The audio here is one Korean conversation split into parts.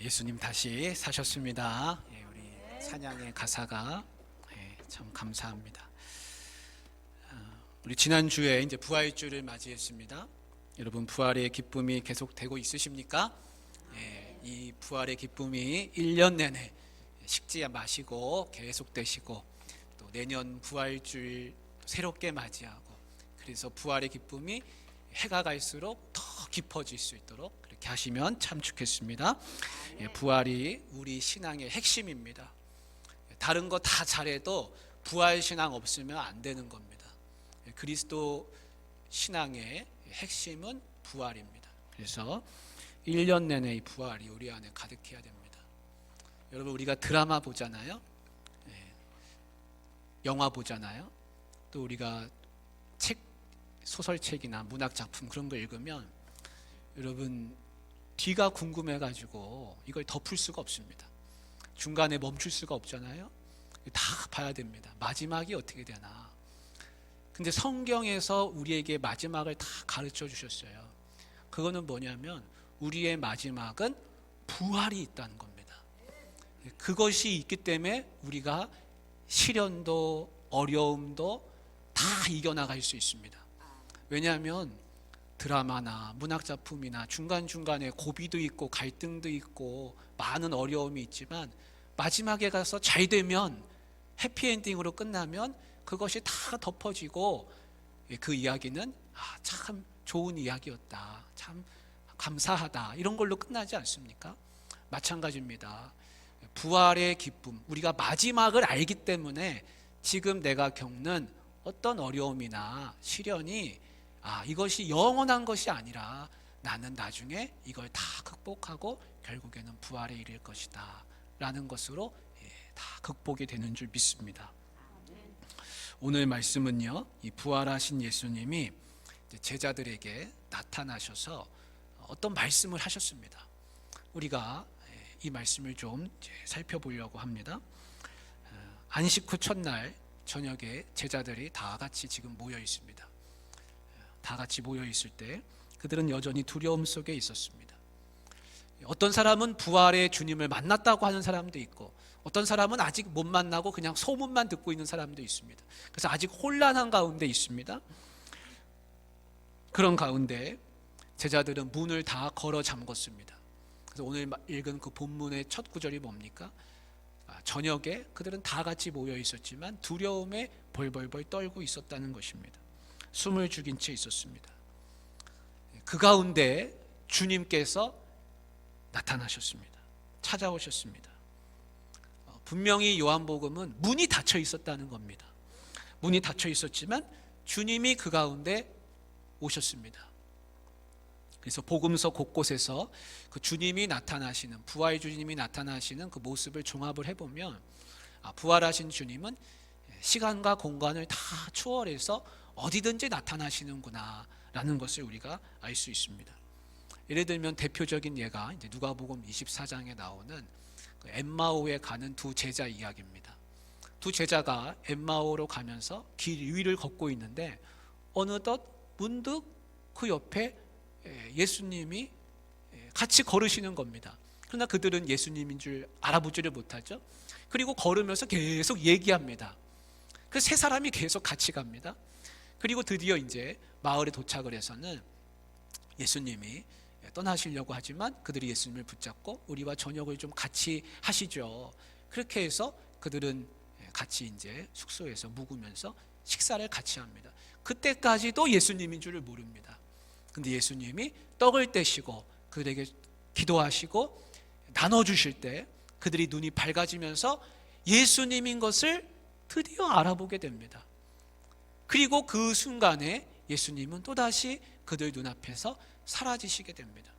예수님 다시 사셨습니다. 예, 우리 찬양의 가사가 예, 참 감사합니다. 아, 우리 지난 주에 이제 부활 주를 맞이했습니다. 여러분 부활의 기쁨이 계속되고 있으십니까? 예, 이 부활의 기쁨이 1년 내내 식지 마시고 계속되시고 또 내년 부활주일 새롭게 맞이하고 그래서 부활의 기쁨이 해가 갈수록 더 깊어질 수 있도록 그렇게 하시면 참 좋겠습니다. 예, 부활이 우리 신앙의 핵심입니다. 다른 거 다 잘해도 부활 신앙 없으면 안 되는 겁니다. 예, 그리스도 신앙의 핵심은 부활입니다. 그래서 1년 내내 이 부활이 우리 안에 가득해야 됩니다. 여러분 우리가 드라마 보잖아요. 예, 영화 보잖아요. 또 우리가 책 소설책이나 문학 작품 그런 거 읽으면 여러분 뒤가 궁금해 가지고 이걸 덮을 수가 없습니다. 중간에 멈출 수가 없잖아요. 다 봐야 됩니다. 마지막이 어떻게 되나. 근데 성경에서 우리에게 마지막을 다 가르쳐 주셨어요. 그거는 뭐냐면 우리의 마지막은 부활이 있다는 겁니다. 그것이 있기 때문에 우리가 시련도 어려움도 다 이겨나갈 수 있습니다. 왜냐하면 드라마나 문학 작품이나 중간 중간에 고비도 있고 갈등도 있고 많은 어려움이 있지만 마지막에 가서 잘 되면 해피엔딩으로 끝나면 그것이 다 덮어지고 예, 그 이야기는 아, 참 좋은 이야기였다. 참 감사하다. 이런 걸로 끝나지 않습니까? 마찬가지입니다. 부활의 기쁨. 우리가 마지막을 알기 때문에 지금 내가 겪는 어떤 어려움이나 시련이 아, 이것이 영원한 것이 아니라 나는 나중에 이걸 다 극복하고 결국에는 부활에 이를 것이다. 라는 것으로 예, 다 극복이 되는 줄 믿습니다. 오늘 말씀은요, 이 부활하신 예수님이 제자들에게 나타나셔서 어떤 말씀을 하셨습니다. 우리가 예, 이 말씀을 좀 살펴보려고 합니다. 어, 안식 후 첫날 저녁에 제자들이 다 같이 지금 모여 있습니다. 다 같이 모여 있을 때 그들은 여전히 두려움 속에 있었습니다. 어떤 사람은 부활의 주님을 만났다고 하는 사람도 있고 어떤 사람은 아직 못 만나고 그냥 소문만 듣고 있는 사람도 있습니다. 그래서 아직 혼란한 가운데 있습니다. 그런 가운데 제자들은 문을 다 걸어 잠궜습니다. 그래서 오늘 읽은 그 본문의 첫 구절이 뭡니까? 아, 저녁에 그들은 다 같이 모여 있었지만 두려움에 벌벌벌 떨고 있었다는 것입니다. 숨을 죽인 채 있었습니다. 그 가운데 주님께서 나타나셨습니다. 찾아오셨습니다. 어, 분명히 요한복음은 문이 닫혀 있었다는 겁니다. 문이 닫혀 있었지만 주님이 그 가운데 오셨습니다. 그래서 복음서 곳곳에서 그 주님이 나타나시는 부활 주님이 나타나시는 그 모습을 종합을 해보면 아, 부활하신 주님은 시간과 공간을 다 초월해서 어디든지 나타나시는구나 라는 것을 우리가 알 수 있습니다. 예를 들면 대표적인 예가 이제 누가복음 24장에 나오는 그 엠마오에 가는 두 제자 이야기입니다. 두 제자가 엠마오로 가면서 길 위를 걷고 있는데 어느덧 문득 그 옆에 예수님이 같이 걸으시는 겁니다. 그러나 그들은 예수님인 줄 알아보지를 못하죠. 그리고 걸으면서 계속 얘기합니다. 그 세 사람이 계속 같이 갑니다. 그리고 드디어 이제 마을에 도착을 해서는 예수님이 떠나시려고 하지만 그들이 예수님을 붙잡고 우리와 저녁을 좀 같이 하시죠. 그렇게 해서 그들은 같이 이제 숙소에서 묵으면서 식사를 같이 합니다. 그때까지도 예수님인 줄을 모릅니다. 근데 예수님이 떡을 떼시고 그들에게 기도하시고 나눠 주실 때 그들이 눈이 밝아지면서 예수님인 것을 드디어 알아보게 됩니다. 그리고 그 순간에 예수님은 또다시 그들 눈앞에서 사라지시게 됩니다.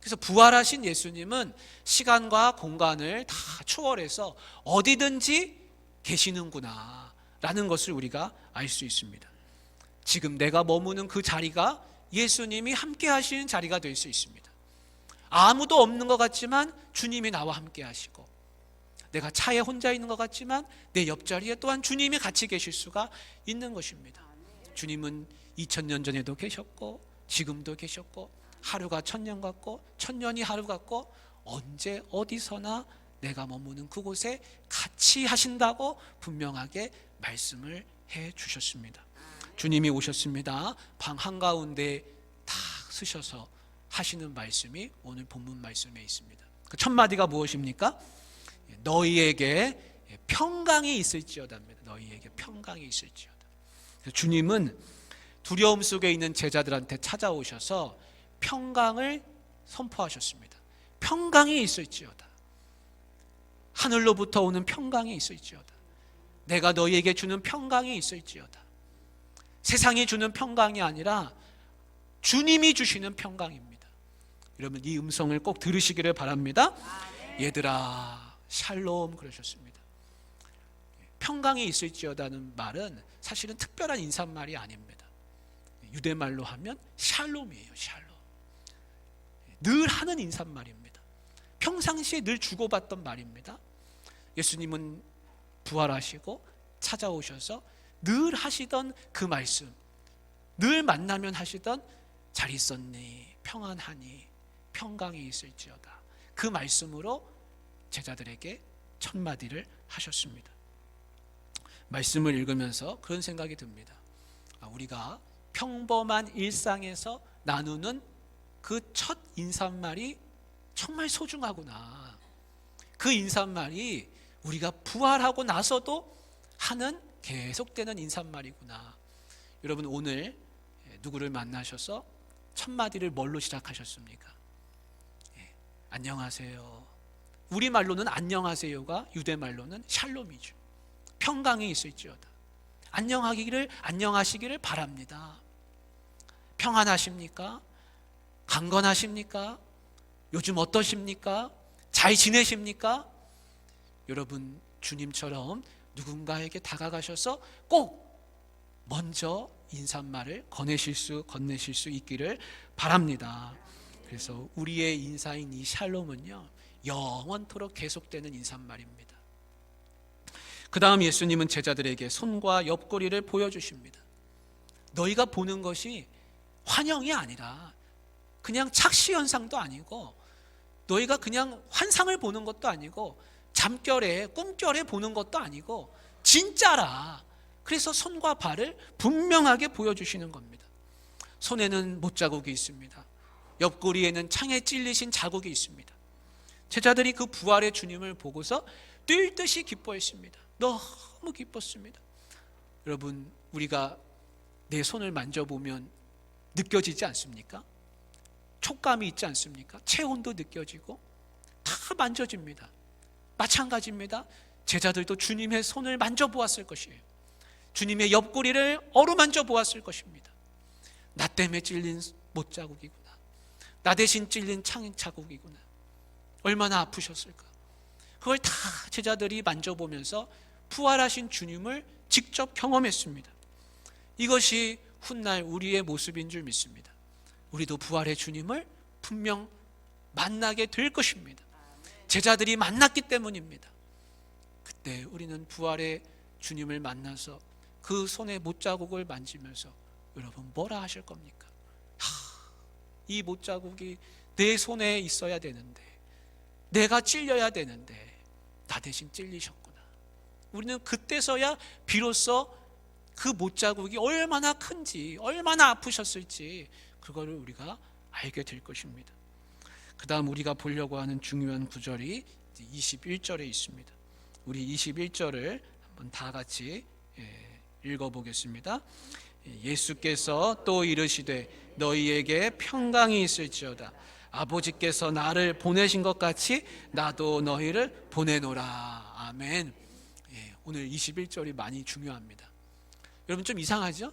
그래서 부활하신 예수님은 시간과 공간을 다 초월해서 어디든지 계시는구나 라는 것을 우리가 알 수 있습니다. 지금 내가 머무는 그 자리가 예수님이 함께 하시는 자리가 될 수 있습니다. 아무도 없는 것 같지만 주님이 나와 함께 하시고 내가 차에 혼자 있는 것 같지만 내 옆자리에 또한 주님이 같이 계실 수가 있는 것입니다. 주님은 2000년 전에도 계셨고 지금도 계셨고 하루가 천년 같고 천년이 하루 같고 언제 어디서나 내가 머무는 그곳에 같이 하신다고 분명하게 말씀을 해 주셨습니다. 주님이 오셨습니다. 방 한가운데 다 쓰셔서 하시는 말씀이 오늘 본문 말씀에 있습니다. 그 첫 마디가 무엇입니까? 너희에게 평강이 있을지어다입니다. 너희에게 평강이 있을지어다. 주님은 두려움 속에 있는 제자들한테 찾아오셔서 평강을 선포하셨습니다. 평강이 있을지어다. 하늘로부터 오는 평강이 있을지어다. 내가 너희에게 주는 평강이 있을지어다. 세상이 주는 평강이 아니라 주님이 주시는 평강입니다. 여러분 이 음성을 꼭 들으시기를 바랍니다. 얘들아 샬롬 그러셨습니다. 평강이 있을지어다는 말은 사실은 특별한 인사말이 아닙니다. 유대 말로 하면 샬롬이에요. 샬롬. 늘 하는 인사말입니다. 평상시에 늘 주고받던 말입니다. 예수님은 부활하시고 찾아오셔서 늘 하시던 그 말씀, 늘 만나면 하시던 잘 있었니, 평안하니, 평강이 있을지어다. 그 말씀으로 제자들에게 첫 마디를 하셨습니다. 말씀을 읽으면서 그런 생각이 듭니다. 아, 우리가 평범한 일상에서 나누는 그 첫 인사말이 정말 소중하구나. 그 인사말이 우리가 부활하고 나서도 하는 계속되는 인사말이구나. 여러분 오늘 누구를 만나셔서 첫 마디를 뭘로 시작하셨습니까? 예, 안녕하세요. 우리 말로는 안녕하세요가 유대 말로는 샬롬이죠. 평강이 있을지어다. 안녕하기를 안녕하시기를 바랍니다. 평안하십니까? 강건하십니까? 요즘 어떠십니까? 잘 지내십니까? 여러분 주님처럼 누군가에게 다가가셔서 꼭 먼저 인사말을 건네실 수 건네실 수 있기를 바랍니다. 그래서 우리의 인사인 이 샬롬은요 영원토록 계속되는 인사말입니다. 그 다음 예수님은 제자들에게 손과 옆구리를 보여주십니다. 너희가 보는 것이 환영이 아니라 그냥 착시 현상도 아니고 너희가 그냥 환상을 보는 것도 아니고 잠결에 꿈결에 보는 것도 아니고 진짜라. 그래서 손과 발을 분명하게 보여주시는 겁니다. 손에는 못자국이 있습니다. 옆구리에는 창에 찔리신 자국이 있습니다. 제자들이 그 부활의 주님을 보고서 뛸 듯이 기뻐했습니다. 너무 기뻤습니다. 여러분, 우리가 내 손을 만져보면 느껴지지 않습니까? 촉감이 있지 않습니까? 체온도 느껴지고 다 만져집니다. 마찬가지입니다. 제자들도 주님의 손을 만져보았을 것이에요. 주님의 옆구리를 어루만져 보았을 것입니다. 나 때문에 찔린 못자국이구나. 나 대신 찔린 창 자국이구나. 얼마나 아프셨을까. 그걸 다 제자들이 만져보면서 부활하신 주님을 직접 경험했습니다. 이것이 훗날 우리의 모습인 줄 믿습니다. 우리도 부활의 주님을 분명 만나게 될 것입니다. 제자들이 만났기 때문입니다. 그때 우리는 부활의 주님을 만나서 그 손에 못자국을 만지면서 여러분 뭐라 하실 겁니까? 하, 이 못자국이 내 손에 있어야 되는데 내가 찔려야 되는데 나 대신 찔리셨구나. 우리는 그때서야 비로소 그 못자국이 얼마나 큰지 얼마나 아프셨을지 그거를 우리가 알게 될 것입니다. 그 다음 우리가 보려고 하는 중요한 구절이 21절에 있습니다. 우리 21절을 한번 다 같이 읽어 보겠습니다. 예수께서 또 이르시되 너희에게 평강이 있을지어다. 아버지께서 나를 보내신 것 같이 나도 너희를 보내노라. 아멘. 예, 오늘 21절이 많이 중요합니다. 여러분 좀 이상하죠?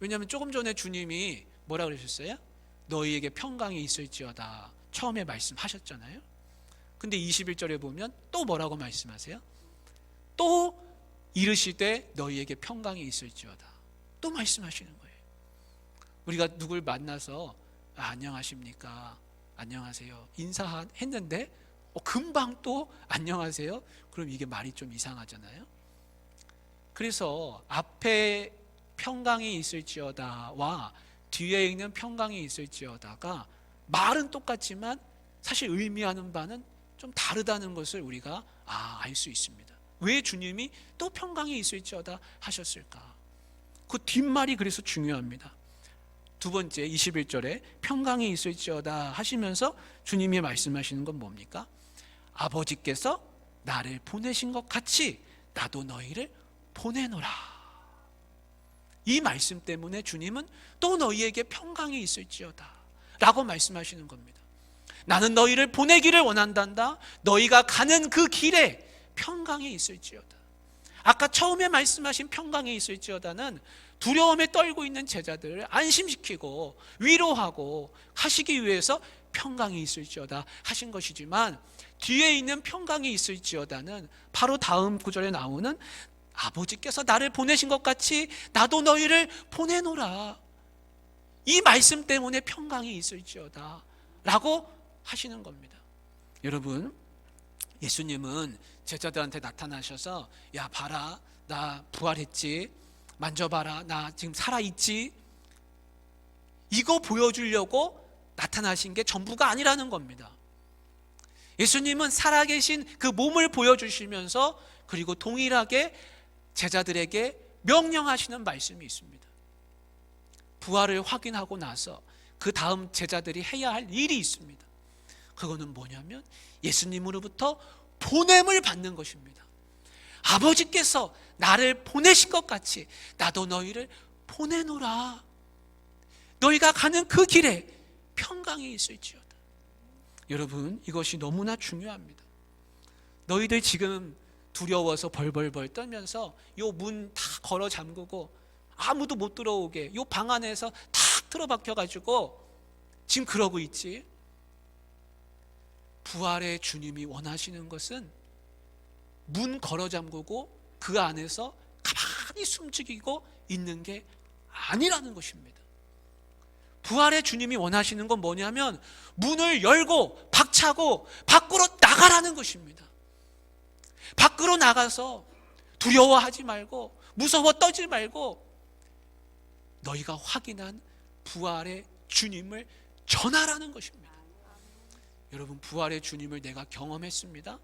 왜냐하면 조금 전에 주님이 뭐라 그러셨어요? 너희에게 평강이 있을지어다. 처음에 말씀하셨잖아요. 근데 21절에 보면 또 뭐라고 말씀하세요? 또 이르시되 너희에게 평강이 있을지어다. 또 말씀하시는 거예요. 우리가 누굴 만나서 아, 안녕하십니까? 안녕하세요. 인사했는데 어, 금방 또 안녕하세요. 그럼 이게 말이 좀 이상하잖아요. 그래서 앞에 평강이 있을지어다와 뒤에 있는 평강이 있을지어다가 말은 똑같지만 사실 의미하는 바는 좀 다르다는 것을 우리가 아, 알 수 있습니다. 왜 주님이 또 평강에 있을지어다 하셨을까? 그 뒷말이 그래서 중요합니다. 두 번째 21절에 평강에 있을지어다 하시면서 주님이 말씀하시는 건 뭡니까? 아버지께서 나를 보내신 것 같이 나도 너희를 보내노라. 이 말씀 때문에 주님은 또 너희에게 평강이 있을지어다. 라고 말씀하시는 겁니다. 나는 너희를 보내기를 원한단다. 너희가 가는 그 길에 평강이 있을지어다. 아까 처음에 말씀하신 평강이 있을지어다는 두려움에 떨고 있는 제자들을 안심시키고 위로하고 하시기 위해서 평강이 있을지어다 하신 것이지만 뒤에 있는 평강이 있을지어다는 바로 다음 구절에 나오는 아버지께서 나를 보내신 것 같이 나도 너희를 보내노라. 이 말씀 때문에 평강이 있을지어다. 라고 하시는 겁니다. 여러분, 예수님은 제자들한테 나타나셔서 야, 봐라. 나 부활했지. 만져봐라. 나 지금 살아있지. 이거 보여주려고 나타나신 게 전부가 아니라는 겁니다. 예수님은 살아계신 그 몸을 보여주시면서 그리고 동일하게 제자들에게 명령하시는 말씀이 있습니다. 부활을 확인하고 나서 그 다음 제자들이 해야 할 일이 있습니다. 그거는 뭐냐면 예수님으로부터 보냄을 받는 것입니다. 아버지께서 나를 보내신 것 같이 나도 너희를 보내노라. 너희가 가는 그 길에 평강이 있을지어다. 여러분, 이것이 너무나 중요합니다. 너희들 지금 두려워서 벌벌벌 떨면서 요 문 다 걸어 잠그고 아무도 못 들어오게 요 방 안에서 탁 틀어박혀 가지고 지금 그러고 있지. 부활의 주님이 원하시는 것은 문 걸어 잠그고 그 안에서 가만히 숨죽이고 있는 게 아니라는 것입니다. 부활의 주님이 원하시는 건 뭐냐면 문을 열고 박차고 밖으로 나가라는 것입니다. 밖으로 나가서 두려워하지 말고 무서워 떠지 말고 너희가 확인한 부활의 주님을 전하라는 것입니다. 여러분 부활의 주님을 내가 경험했습니다.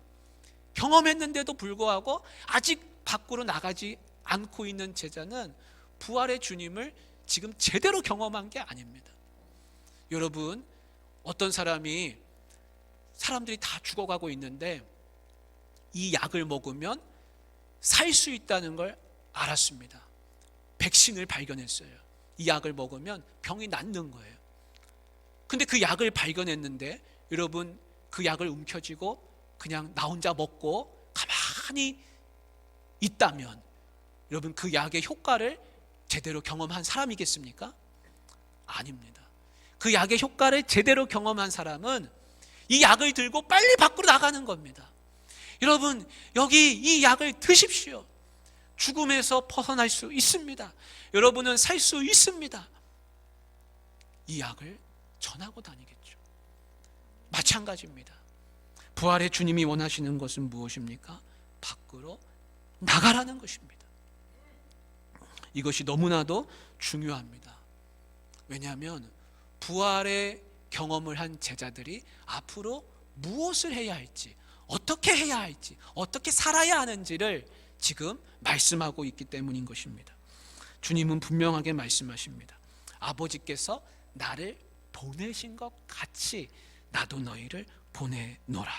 경험했는데도 불구하고 아직 밖으로 나가지 않고 있는 제자는 부활의 주님을 지금 제대로 경험한 게 아닙니다. 여러분 어떤 사람이 사람들이 다 죽어가고 있는데 이 약을 먹으면 살 수 있다는 걸 알았습니다. 백신을 발견했어요. 이 약을 먹으면 병이 낫는 거예요. 근데 그 약을 발견했는데 여러분 그 약을 움켜쥐고 그냥 나 혼자 먹고 가만히 있다면 여러분 그 약의 효과를 제대로 경험한 사람이겠습니까? 아닙니다. 그 약의 효과를 제대로 경험한 사람은 이 약을 들고 빨리 밖으로 나가는 겁니다. 여러분, 여기 이 약을 드십시오. 죽음에서 벗어날 수 있습니다. 여러분은 살 수 있습니다. 이 약을 전하고 다니겠죠. 마찬가지입니다. 부활의 주님이 원하시는 것은 무엇입니까? 밖으로 나가라는 것입니다. 이것이 너무나도 중요합니다. 왜냐하면 부활의 경험을 한 제자들이 앞으로 무엇을 해야 할지, 어떻게 해야 할지, 어떻게 살아야 하는지를 지금 말씀하고 있기 때문인 것입니다. 주님은 분명하게 말씀하십니다. 아버지께서 나를 보내신 것 같이 나도 너희를 보내노라.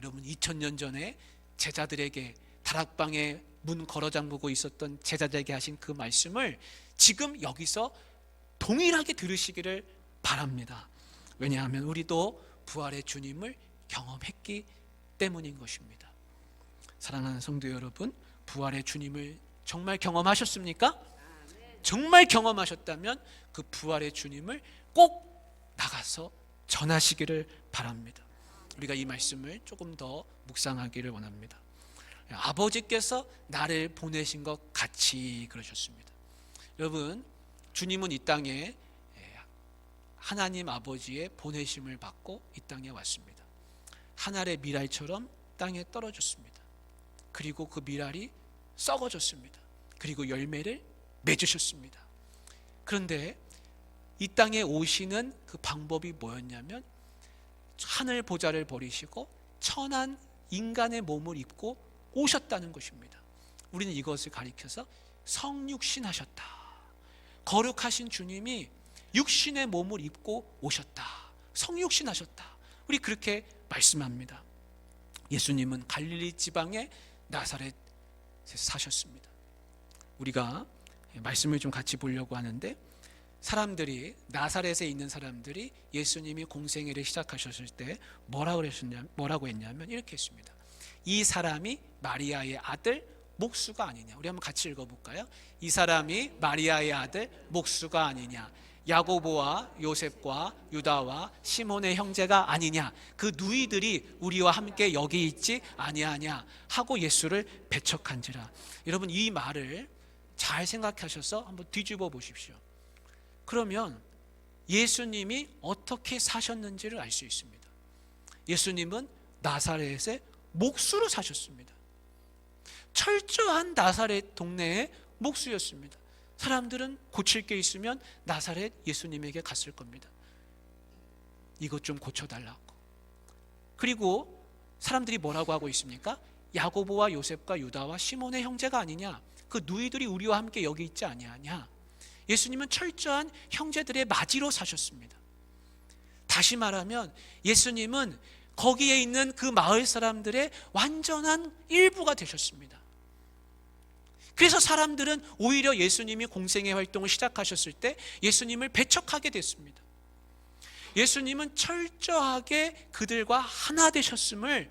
여러분 2000년 전에 제자들에게 다락방에 문 걸어 잠그고 있었던 제자들에게 하신 그 말씀을 지금 여기서 동일하게 들으시기를 바랍니다. 왜냐하면 우리도 부활의 주님을 경험했기 때문인 것입니다. 사랑하는 성도 여러분, 부활의 주님을 정말 경험하셨습니까? 정말 경험하셨다면 그 부활의 주님을 꼭 나가서 전하시기를 바랍니다. 우리가 이 말씀을 조금 더 묵상하기를 원합니다. 아버지께서 나를 보내신 것 같이 그러셨습니다. 여러분, 주님은 이 땅에 하나님 아버지의 보내심을 받고 이 땅에 왔습니다. 하늘의 미랄처럼 땅에 떨어졌습니다. 그리고 그 미랄이 썩어졌습니다. 그리고 열매를 맺으셨습니다. 그런데 이 땅에 오시는 그 방법이 뭐였냐면 하늘 보좌를 버리시고 천한 인간의 몸을 입고 오셨다는 것입니다. 우리는 이것을 가리켜서 성육신 하셨다. 거룩하신 주님이 육신의 몸을 입고 오셨다. 성육신 하셨다. 우리 그렇게 말씀합니다. 예수님은 갈릴리 지방의 나사렛에 사셨습니다. 우리가 말씀을 좀 같이 보려고 하는데 사람들이 나사렛에 있는 사람들이 예수님이 공생애를 시작하셨을 때 뭐라고 그랬냐 뭐라고 했냐면 이렇게 했습니다. 이 사람이 마리아의 아들 목수가 아니냐. 우리 한번 같이 읽어 볼까요? 이 사람이 마리아의 아들 목수가 아니냐. 야고보와 요셉과 유다와 시몬의 형제가 아니냐. 그 누이들이 우리와 함께 여기 있지 아니하냐 하고 예수를 배척한지라. 여러분 이 말을 잘 생각하셔서 한번 뒤집어 보십시오. 그러면 예수님이 어떻게 사셨는지를 알 수 있습니다. 예수님은 나사렛의 목수로 사셨습니다. 철저한 나사렛 동네의 목수였습니다. 사람들은 고칠 게 있으면 나사렛 예수님에게 갔을 겁니다. 이것 좀 고쳐달라고. 그리고 사람들이 뭐라고 하고 있습니까? 야고보와 요셉과 유다와 시몬의 형제가 아니냐? 그 누이들이 우리와 함께 여기 있지 아니하냐? 예수님은 철저한 형제들의 맞이로 사셨습니다. 다시 말하면 예수님은 거기에 있는 그 마을 사람들의 완전한 일부가 되셨습니다. 그래서 사람들은 오히려 예수님이 공생의 활동을 시작하셨을 때 예수님을 배척하게 됐습니다. 예수님은 철저하게 그들과 하나 되셨음을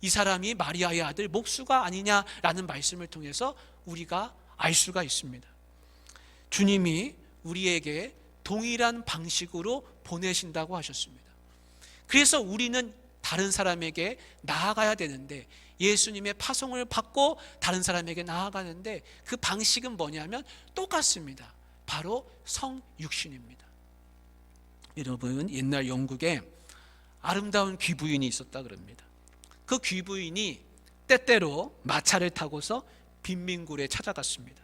이 사람이 마리아의 아들 목수가 아니냐라는 말씀을 통해서 우리가 알 수가 있습니다. 주님이 우리에게 동일한 방식으로 보내신다고 하셨습니다. 그래서 우리는 다른 사람에게 나아가야 되는데 예수님의 파송을 받고 다른 사람에게 나아가는데 그 방식은 뭐냐면 똑같습니다. 바로 성육신입니다. 여러분 옛날 영국에 아름다운 귀부인이 있었다 그럽니다. 그 귀부인이 때때로 마차를 타고서 빈민굴에 찾아갔습니다.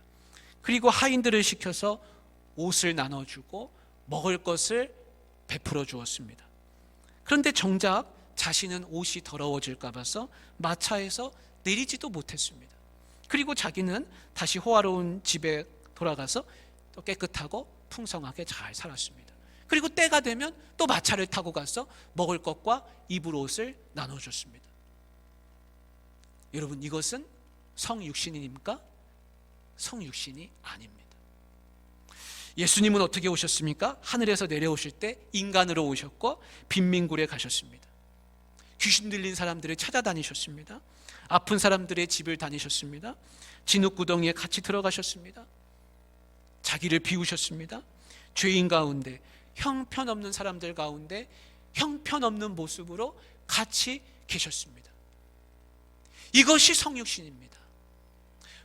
그리고 하인들을 시켜서 옷을 나눠주고 먹을 것을 베풀어 주었습니다. 그런데 정작 자신은 옷이 더러워질까 봐서 마차에서 내리지도 못했습니다. 그리고 자기는 다시 호화로운 집에 돌아가서 또 깨끗하고 풍성하게 잘 살았습니다. 그리고 때가 되면 또 마차를 타고 가서 먹을 것과 입을 옷을 나눠줬습니다. 여러분 이것은 성육신입니까? 성육신이 아닙니다. 예수님은 어떻게 오셨습니까? 하늘에서 내려오실 때 인간으로 오셨고 빈민굴에 가셨습니다. 귀신 들린 사람들을 찾아다니셨습니다. 아픈 사람들의 집을 다니셨습니다. 진흙 구덩이에 같이 들어가셨습니다. 자기를 비우셨습니다. 죄인 가운데 형편없는 사람들 가운데 형편없는 모습으로 같이 계셨습니다. 이것이 성육신입니다.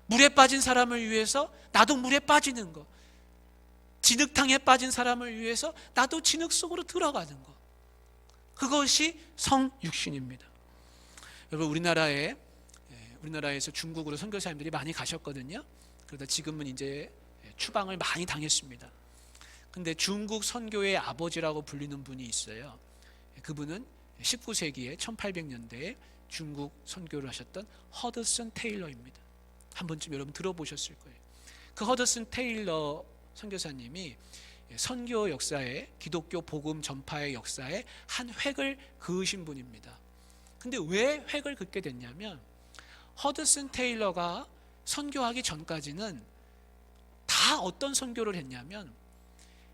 물에 빠진 사람을 위해서 나도 물에 빠지는 것. 진흙탕에 빠진 사람을 위해서 나도 진흙 속으로 들어가는 것. 그것이 성육신입니다. 여러분 우리나라에 예, 우리나라에서 중국으로 선교사님들이 많이 가셨거든요. 그러다 지금은 이제 추방을 많이 당했습니다. 근데 중국 선교의 아버지라고 불리는 분이 있어요. 그분은 19세기에 1800년대에 중국 선교를 하셨던 허드슨 테일러입니다. 한 번쯤 여러분 들어보셨을 거예요. 그 허드슨 테일러 선교사님이 선교 역사에 기독교 복음 전파의 역사에 한 획을 그으신 분입니다. 근데 왜 획을 긋게 됐냐면 허드슨 테일러가 선교하기 전까지는 다 어떤 선교를 했냐면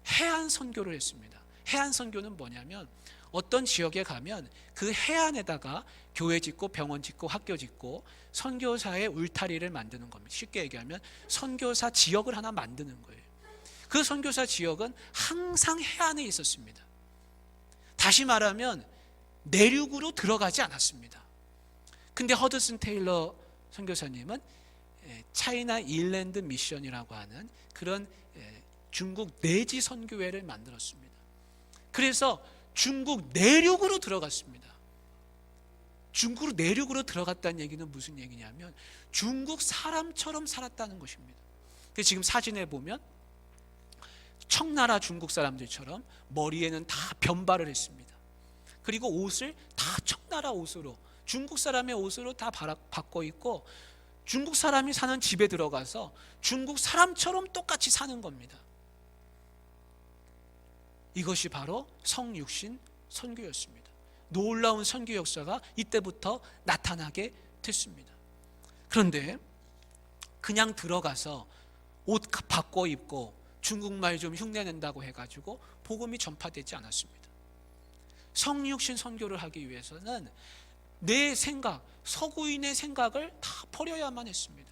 해안 선교를 했습니다. 해안 선교는 뭐냐면 어떤 지역에 가면 그 해안에다가 교회 짓고 병원 짓고 학교 짓고 선교사의 울타리를 만드는 겁니다. 쉽게 얘기하면 선교사 지역을 하나 만드는 거예요. 그 선교사 지역은 항상 해안에 있었습니다. 다시 말하면 내륙으로 들어가지 않았습니다. 근데 허드슨 테일러 선교사님은 예, 차이나 일랜드 미션이라고 하는 그런 예, 중국 내지 선교회를 만들었습니다. 그래서 중국 내륙으로 들어갔습니다. 중국 내륙으로 들어갔다는 얘기는 무슨 얘기냐면 중국 사람처럼 살았다는 것입니다. 지금 사진에 보면 청나라 중국 사람들처럼 머리에는 다 변발을 했습니다. 그리고 옷을 다 청나라 옷으로 중국 사람의 옷으로 다 바꿔 입고 중국 사람이 사는 집에 들어가서 중국 사람처럼 똑같이 사는 겁니다. 이것이 바로 성육신 선교였습니다. 놀라운 선교 역사가 이때부터 나타나게 됐습니다. 그런데 그냥 들어가서 옷 바꿔 입고 중국말 좀 흉내낸다고 해가지고 복음이 전파되지 않았습니다. 성육신 선교를 하기 위해서는 내 생각, 서구인의 생각을 다 버려야만 했습니다.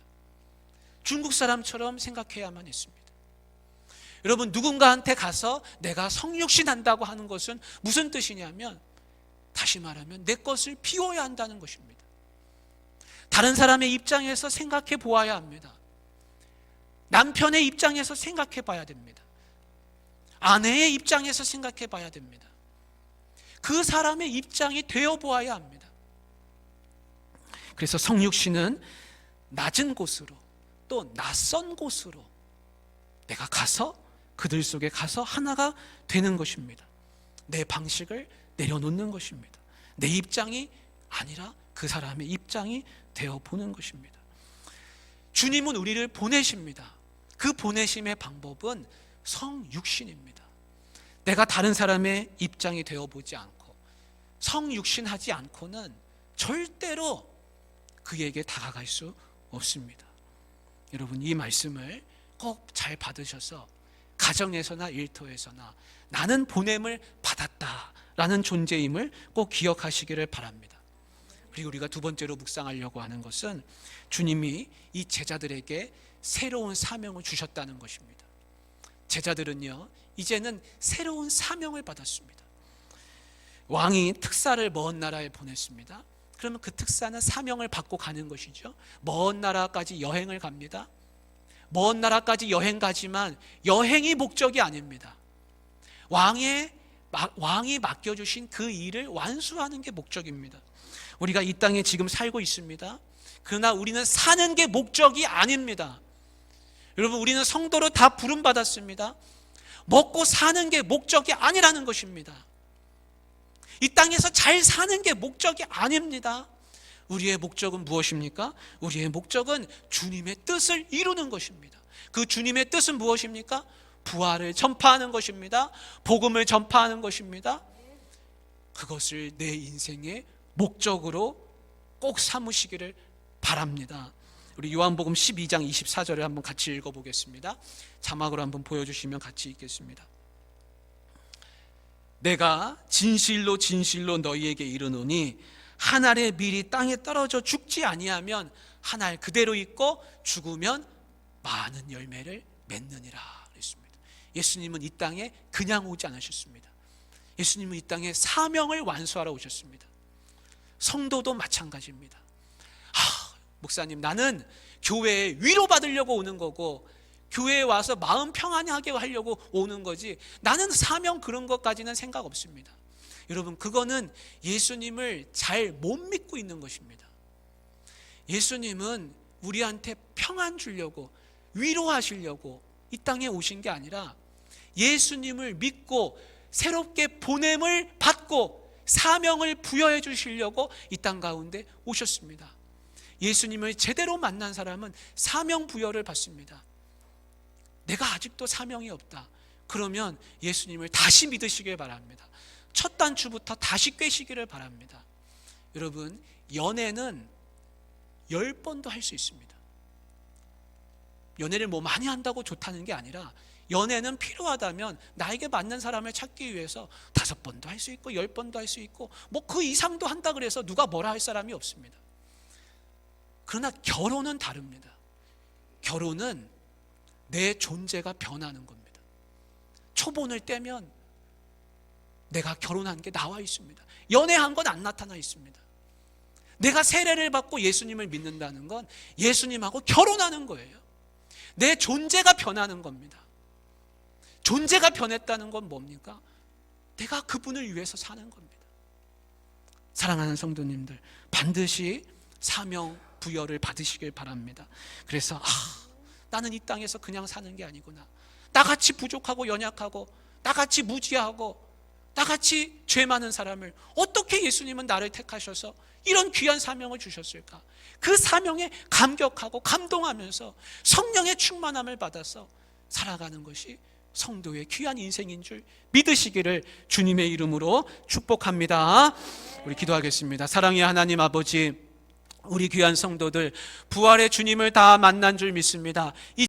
중국 사람처럼 생각해야만 했습니다. 여러분 누군가한테 가서 내가 성육신 한다고 하는 것은 무슨 뜻이냐면 다시 말하면 내 것을 비워야 한다는 것입니다. 다른 사람의 입장에서 생각해 보아야 합니다. 남편의 입장에서 생각해 봐야 됩니다. 아내의 입장에서 생각해 봐야 됩니다. 그 사람의 입장이 되어 보아야 합니다. 그래서 성육신은 낮은 곳으로 또 낯선 곳으로 내가 가서 그들 속에 가서 하나가 되는 것입니다. 내 방식을 내려놓는 것입니다. 내 입장이 아니라 그 사람의 입장이 되어 보는 것입니다. 주님은 우리를 보내십니다. 그 보내심의 방법은 성육신입니다. 내가 다른 사람의 입장이 되어 보지 않고 성육신하지 않고는 절대로 그에게 다가갈 수 없습니다. 여러분 이 말씀을 꼭 잘 받으셔서 가정에서나 일터에서나 나는 보냄을 받았다라는 존재임을 꼭 기억하시기를 바랍니다. 그리고 우리가 두 번째로 묵상하려고 하는 것은 주님이 이 제자들에게 새로운 사명을 주셨다는 것입니다. 제자들은요, 이제는 새로운 사명을 받았습니다. 왕이 특사를 먼 나라에 보냈습니다. 그러면 그 특사는 사명을 받고 가는 것이죠. 먼 나라까지 여행을 갑니다. 먼 나라까지 여행 가지만 여행이 목적이 아닙니다. 왕의 왕이 맡겨주신 그 일을 완수하는 게 목적입니다. 우리가 이 땅에 지금 살고 있습니다. 그러나 우리는 사는 게 목적이 아닙니다. 여러분, 우리는 성도로 다 부름받았습니다. 먹고 사는 게 목적이 아니라는 것입니다. 이 땅에서 잘 사는 게 목적이 아닙니다. 우리의 목적은 무엇입니까? 우리의 목적은 주님의 뜻을 이루는 것입니다. 그 주님의 뜻은 무엇입니까? 부활을 전파하는 것입니다. 복음을 전파하는 것입니다. 그것을 내 인생의 목적으로 꼭 삼으시기를 바랍니다. 우리 요한복음 12장 24절을 한번 같이 읽어보겠습니다. 자막으로 한번 보여주시면 같이 읽겠습니다. 내가 진실로 진실로 너희에게 이르노니 한 알의 밀이 땅에 떨어져 죽지 아니하면 한 알 그대로 있고 죽으면 많은 열매를 맺느니라 그랬습니다. 예수님은 이 땅에 그냥 오지 않으셨습니다. 예수님은 이 땅에 사명을 완수하러 오셨습니다. 성도도 마찬가지입니다. 하, 목사님 나는 교회에 위로받으려고 오는 거고 교회에 와서 마음 평안하게 하려고 오는 거지 나는 사명 그런 것까지는 생각 없습니다. 여러분 그거는 예수님을 잘 못 믿고 있는 것입니다. 예수님은 우리한테 평안 주려고 위로하시려고 이 땅에 오신 게 아니라 예수님을 믿고 새롭게 보냄을 받고 사명을 부여해 주시려고 이 땅 가운데 오셨습니다. 예수님을 제대로 만난 사람은 사명 부여를 받습니다. 내가 아직도 사명이 없다. 그러면 예수님을 다시 믿으시길 바랍니다. 첫 단추부터 다시 꿰시기를 바랍니다. 여러분, 연애는 열 번도 할 수 있습니다. 연애를 뭐 많이 한다고 좋다는 게 아니라 연애는 필요하다면 나에게 맞는 사람을 찾기 위해서 다섯 번도 할 수 있고 열 번도 할 수 있고 뭐 그 이상도 한다 그래서 누가 뭐라 할 사람이 없습니다. 그러나 결혼은 다릅니다. 결혼은 내 존재가 변하는 겁니다. 초본을 떼면 내가 결혼한 게 나와 있습니다. 연애한 건 안 나타나 있습니다. 내가 세례를 받고 예수님을 믿는다는 건 예수님하고 결혼하는 거예요. 내 존재가 변하는 겁니다. 존재가 변했다는 건 뭡니까? 내가 그분을 위해서 사는 겁니다. 사랑하는 성도님들, 반드시 사명 부여를 받으시길 바랍니다. 그래서 아, 나는 이 땅에서 그냥 사는 게 아니구나. 나같이 부족하고 연약하고 나같이 무지하고 나같이 죄 많은 사람을 어떻게 예수님은 나를 택하셔서 이런 귀한 사명을 주셨을까? 그 사명에 감격하고 감동하면서 성령의 충만함을 받아서 살아가는 것이 성도의 귀한 인생인 줄 믿으시기를 주님의 이름으로 축복합니다. 우리 기도하겠습니다. 사랑의 하나님 아버지, 우리 귀한 성도들 부활의 주님을 다 만난 줄 믿습니다. 이